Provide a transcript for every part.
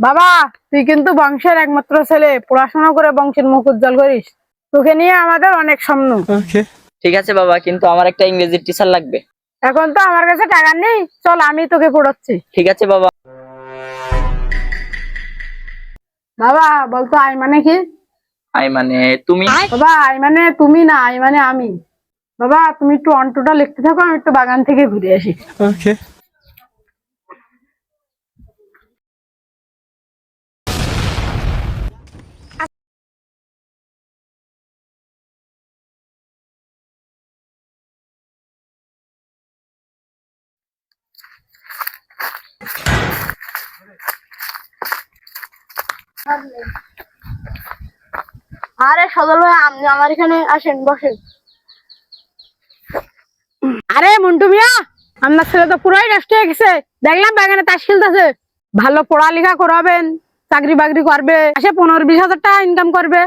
বাবা তুই কিন্তু বংশের একমাত্র ছেলে। পড়াশোনা করে বংশের মুখ উজ্জ্বল করিস। তোকে নিয়ে আমাদের অনেক স্বপ্ন। ঠিক আছে বাবা কিন্তু আমার একটা ইংরেজি টিচার লাগবে। এখন তো আমার কাছে টাকা নেই। চল আমি তোকে পড়াচ্ছি। ঠিক আছে বাবা। বাবা বলতো আই মানে কি? আই মানে তুমি। বাবা আই মানে তুমি না আই মানে আমি। বাবা তুমি একটু অন্টটা লিখতে থাকো আমি একটু বাগান থেকে ঘুরে আসি। Okay. আরে সদল ভাই আপনি আমার এখানে আসেন বসেন। আরে মন্টু মিয়া আপনার ছেলে তো পুরাই নষ্ট হয়ে গেছে। দেখলাম বাগানে তাস খেলতেছে। ভালো পড়ালেখা করাবেন চাকরি বাকরি করবে আসে পনেরো বিশ হাজার টাকা ইনকাম করবে।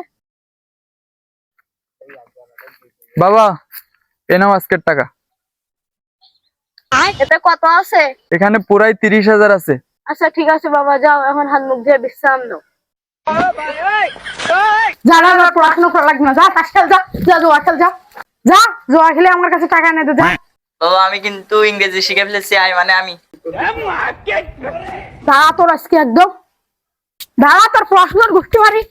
বাবা এ নাও আজকের টাকা। এতে কত আছে? এখানে পুরাই তিরিশ হাজার আছে। আচ্ছা ঠিক আছে বাবা যাও এখন হাত মুখ দিয়ে বিশ্রাম নাও। যা না যা পড়াশোনা করা লাগবে না। যা তাস খেল যা যা জোয়া খেল যা। যা জোয়া খেলে আমার কাছে টাকা এনে দে যা। ও আমি কিন্তু ইংরেজি শিখে ফেলেছি আই মানে আমি। দাঁড়া তোর আজকে একদম। দাঁড়া তোর পড়াশোনার গোষ্ঠী মারি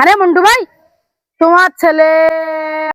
আরে মন্টু ভাই। তোমার ছেলে